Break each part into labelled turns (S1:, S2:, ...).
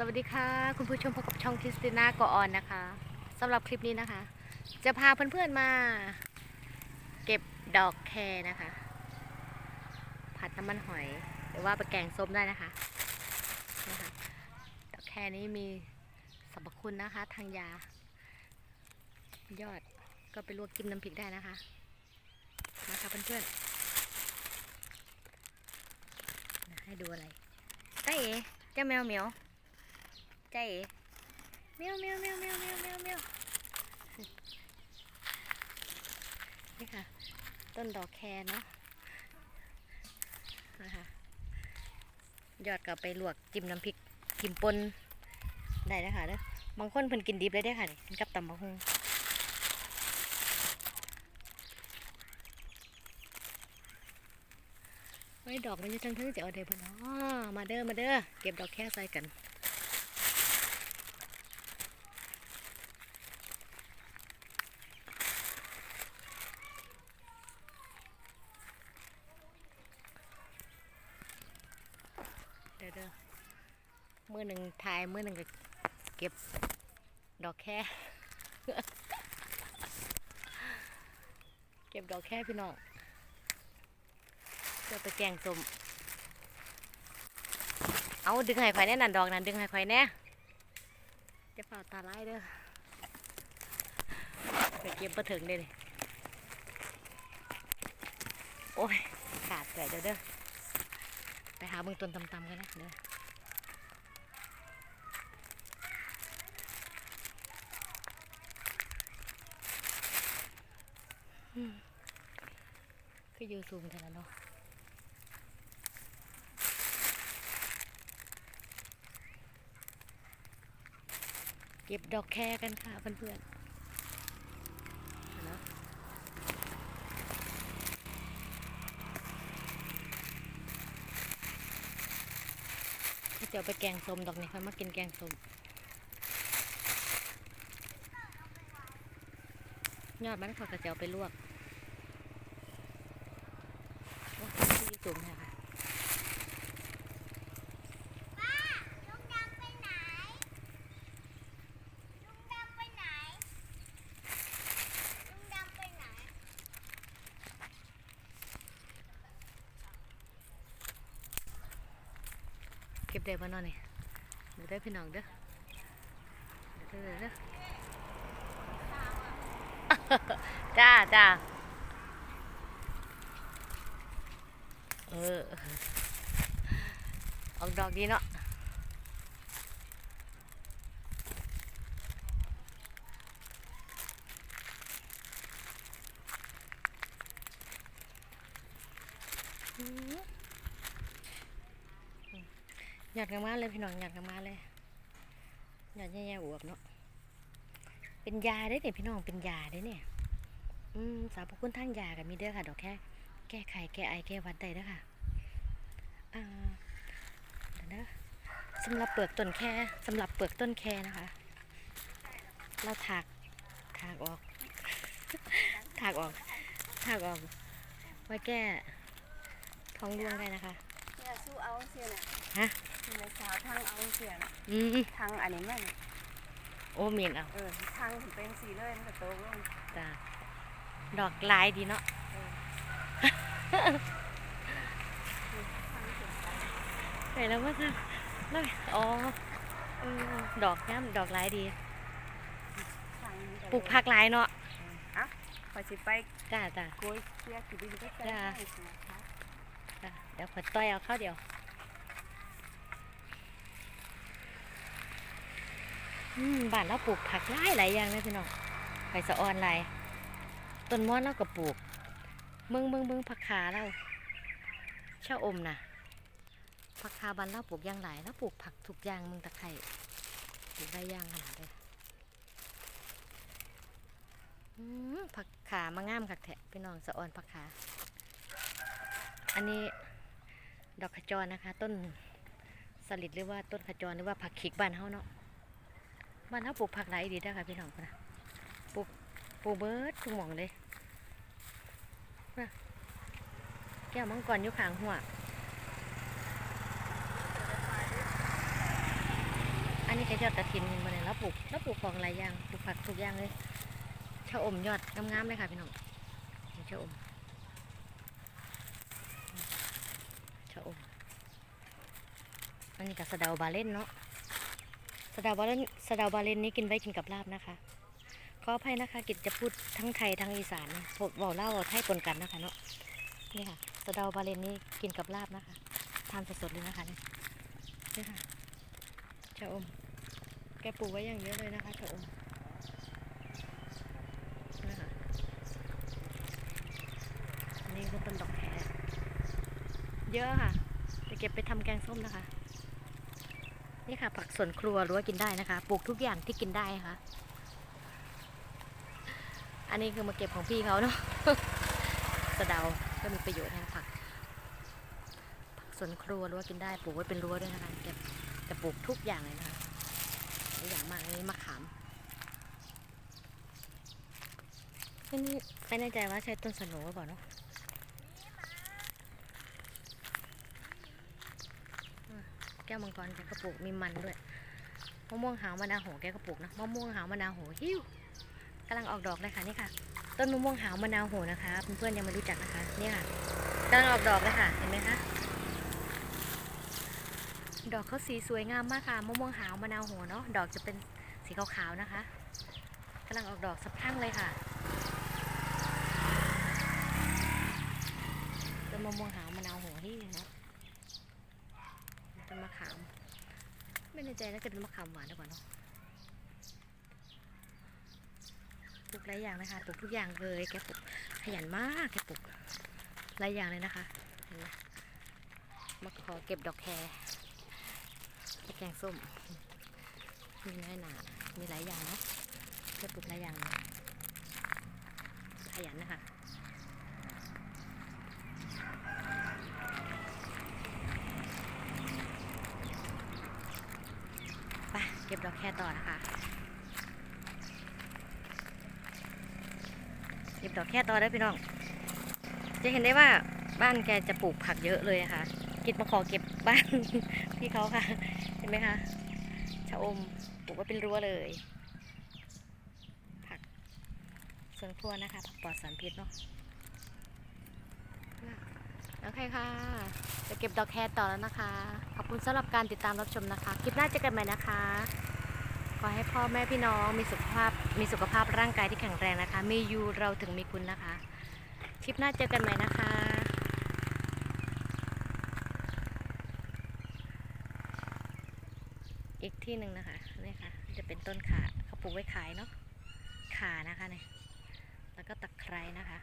S1: สวัสดีค่ะ คุณผู้ชมพบกับช่องคริสติน่ากออนนะคะสำหรับคลิปนี้นะคะ จะพาเพื่อนๆมา เก็บดอกแครนะคะ ผัดน้ำมันหอย หรือว่าไปแกงส้มได้นะคะนะคะดอกแครนี้มีสรรพคุณนะคะ ทางยา ยอดก็ไปลวกจิ้มน้ำพริกได้นะคะมาค่ะเพื่อนๆให้ดูอะไรไต้เอ๋เจ้าแมวเหมียว ใจเมียวเมียวเมียวเมียวเมียวเมียวเมียวนี่ค่ะ ต้นดอกแครเนาะนะคะยอดก็ไปลวกจิ้มน้ำพริกจิ้มปนได้นะคะเด้อบางคนเพิ่นกินดิบเลยได้ค่ะนี่กับตำบักหุ่งไว้ดอกมันจะทั้งๆจะเอาเด้อเพิ่นเนาะมาเด้อมาเด้อเก็บดอกแครใส่กัน เดี๋ยวเด้อ มือหนึ่งถ่ายมือหนึ่งก็เก็บดอกแค่ เก็บดอกแค่พี่น้องเพื่อไปแกงสมเอาดึงไห้ควายแน่นันดอกนั้นดึงไห้ควายแน่จะเป่าตาไล่เด้อไปเก็บมาถึงเด้อโอ้ยขาดเกิดเดี๋ยวเด้อไปหาเบื้องต้นตำๆกันนะเด้อ คืออยู่สูงแต่ละเนาะเก็บดอกแคกันค่ะเพื่อนๆเนาะถ้าจะเอาไปแกงส้มดอกนี้ค่อยมากินแกงส้ม ยอดมันเขาก็จะเอาไปลวกโอ้ยที่สูงค่ะ
S2: ลุงดำไปไหนลุงดำไปไหนลุงดำไปไหน
S1: เก็บได้บ่เนอนนี่เดี๋ยวได้อพี่น้องเด้อเด้อเด้อเด้อ จ้าจ้าเออออกดอกดีเนาะหยอดกันมาเลยพี่น้องหยอดกันมาเลยหยอดแย่ๆอวบเนาะ เป็นยาได้เนี่ยพี่น้องเป็นยาได้เนี่ยอืมสรรพคุณทางยากันมีเด้อค่ะดอกแค่แก้ไขแก้ไอแก้หวัดได้เด้อค่ะอ่าเดี๋ยวนะสำหรับเปลือกต้นแค่สำหรับเปลือกต้นแค่นะคะ เราถากถากออกถากออกถากออกไว้แก้ท้องร่วงได้นะคะ
S2: เนี่ยสู้เอาเสียน่ะ
S1: ฮะ
S2: คือในสาวทางเอาเสียน่ะ
S1: อืม
S2: ทางอันนี้แม่น
S1: โอ้เมียนเอา
S2: เออทางถึงเป็นสีเลยมันก็โตลง
S1: จ้าดอกลายดีเนาะ
S2: ทางถึงไป
S1: เห็นแล้วว่าจะแล้วอ๋อเออดอกน้ำดอกลายดี
S2: ทางนี้
S1: ปลูกผักหลายเนาะ
S2: อะขอสิไป
S1: จ้าจ้า
S2: โกยเสียกี่ดินก็ได้นะคะ
S1: จ้ะเดี๋ยวขอต้อยเอาข้าวเดียว อืม บ้านเราปลูกผักหลายหลายอย่างเลยพี่น้องไผ่สะออนหลายต้นมอนเราก็ปลูกเมืองเมืองเมืองผักขาเราเชะอมนะผักคาบ้านเราปลูกอย่างหลายแล้วปลูกผักทุกอย่างเมืองตะไคร่ปลูกได้ย่างขนาดเลยผักขามางามคักแทะพี่น้องสะออนผักขา อันนี้ดอกขจรนะคะ ต้นสลิดหรือว่าต้นขจรหรือว่าผักขิกบ้านเฮาเนาะ บ้านเฮาปลูกผักหลายดีนะคะพี่น้องนะปลูกปลูกเบิร์ดทุกหม่องเลยนะแก้วมังกรอยู่ข้างหัว อันนี้ก็ยอดกระถินมาเลยแล้วปลูกแล้วปลูกของหลายอย่างปลูกผักทุกอย่างเลยชะอมยอดงามๆเลยค่ะพี่น้องชะอมชะอมอันนี้กับสะเดาบาเล่นเนาะ สดาบาเลนสดาบาเลนนี้กินไว้กินกับลาบนะคะ ขออภัยนะคะ กิจจะพูดทั้งไทยทั้งอีสานผมบอกเล่าบอกไทยปนกันนะคะเนาะนี่ค่ะสดาบาเลนนี้กินกับลาบนะคะทานสดๆเลยนะคะนี่นี่ค่ะชะอม แกปลูกไว้อย่างเยอะเลยนะคะชะอมนะคะอันนี่คือต้นดอกแครเยอะค่ะจะเก็บไปทำแกงส้มนะคะ นี่ค่ะ ผักสวนครัวรือว่ากินได้นะคะ ปลูกทุกอย่างที่กินได้ค่ะ อันนี้คือมาเก็บของพี่เขาเนาะสะเดาก็มีประโยชน์นะผัก ผักสวนครัวรือว่ากินได้ปลูกไว้เป็นรั้วด้วยนะคะเก็บแต่ปลูกทุกอย่างเลยนะคะหลายอย่างมากอันนี้มะขามไม่แน่ไม่แน่ใจว่าใช่ต้นสโหนหรือเปล่าเนาะอะ แก้วมังกรแกก็ปลูกมีมันด้วยมะม่วงหาวมะนาวโหแกก็ปลูกนะมะม่วงหาวมะนาวโหหิ้วกำลังออกดอกเลยค่ะนี่ค่ะ ต้นมะม่วงหาวมะนาวโหนะคะเพื่อนๆยังไม่รู้จักนะคะนี่ค่ะกำลังออกดอกเลยค่ะเห็นไหมคะดอกเขาสีสวยงามมากค่ะมะม่วงหาวมะนาวโหัวเนาะดอกจะเป็นสีขาวๆนะคะกำลังออกดอกสะพรั่งเลยค่ะต้นมะม่วงหาวมะนาวโหัวที่เนาะ มะขาม ไม่แน่ใจน่าจะเป็นมะขามหวานหรือเปล่าเนาะปลูกหลายอย่างนะคะปลูกทุกอย่างเลยแกปลูกขยันมากแกปลูกหลายอย่างเลยนะคะเห็นไหมมาขอเก็บดอกแครแกงส้มมีน้อยหนามีหลายอย่างนะจะปลูกหลายอย่างเลยขยันนะคะ ไปเก็บดอกแครต่อนะคะ เก็บดอกแครต่อได้พี่น้อง จะเห็นได้ว่าบ้านแกจะปลูกผักเยอะเลยะค่ะ กิดมาขอเก็บบ้านพี่เขาค่ะ เห็นไหมคะ ชะอมปลูกไว้เป็นรั้วเลย ผักสวนครัวนะคะ ผักปลอดสารพิษเนาะ โอเคค่ะ จะเก็บดอกแครต่อแล้วนะคะ ขอบคุณสำหรับการติดตามรับชมนะคะ คลิปหน้าเจอกันใหม่นะคะ ขอให้พ่อแม่พี่น้องมีสุขภาพ มีสุขภาพร่างกายที่แข็งแรงนะคะ มีอยู่เราถึงมีคุณนะคะ คลิปหน้าเจอกันใหม่นะคะอีกที่หนึ่งนะคะนี่ค่ะ จะเป็นต้นขาเขาปลูกไว้ขายเนาะขานะคะเนี่ยแล้วก็ตะไคร้นะคะ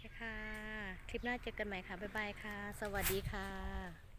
S1: โอเค ค่ะ คลิปหน้าเจอกันใหม่ค่ะ บ๊ายบายค่ะ สวัสดีค่ะ